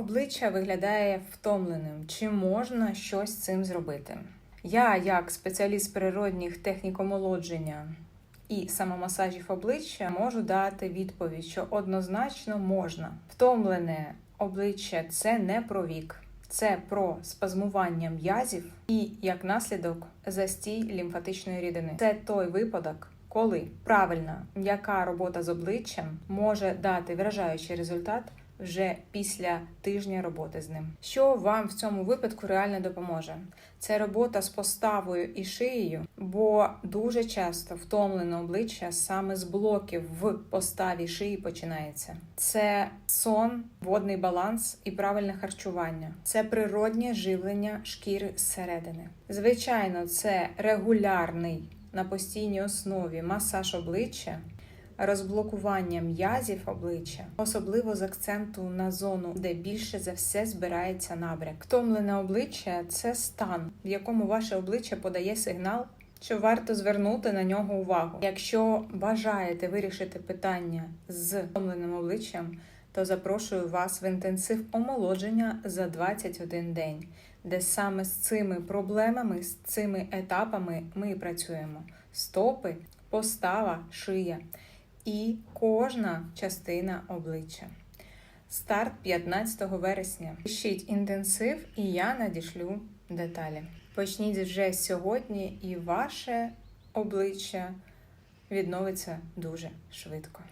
обличчя виглядає втомленим. Чи можна щось з цим зробити? Я, як спеціаліст природних технік омолодження і самомасажів обличчя, можу дати відповідь, що однозначно можна. Втомлене обличчя це не про вік. Це про спазмування м'язів і, як наслідок, застій лімфатичної рідини. Це той випадок, коли правильна м'яка робота з обличчям може дати вражаючий результат вже після тижня роботи з ним. Що вам в цьому випадку реально допоможе? Це робота з поставою і шиєю, бо дуже часто втомлене обличчя саме з блоків в поставі шиї починається. Це сон, водний баланс і правильне харчування. Це природнє живлення шкіри зсередини. Звичайно, це регулярний на постійній основі масаж обличчя розблокування м'язів обличчя, особливо з акценту на зону, де більше за все збирається набряк. Втомлене обличчя це стан, в якому ваше обличчя подає сигнал. Що варто звернути на нього увагу. Якщо бажаєте вирішити питання з втомленим обличчям, то запрошую вас в інтенсив омолодження за 21 день, де саме з цими проблемами, з цими етапами ми працюємо: стопи, постава, шия і кожна частина обличчя. Старт 15 вересня. Пишіть інтенсив, і я надішлю деталі. Почніть вже сьогодні, і ваше обличчя відновиться дуже швидко.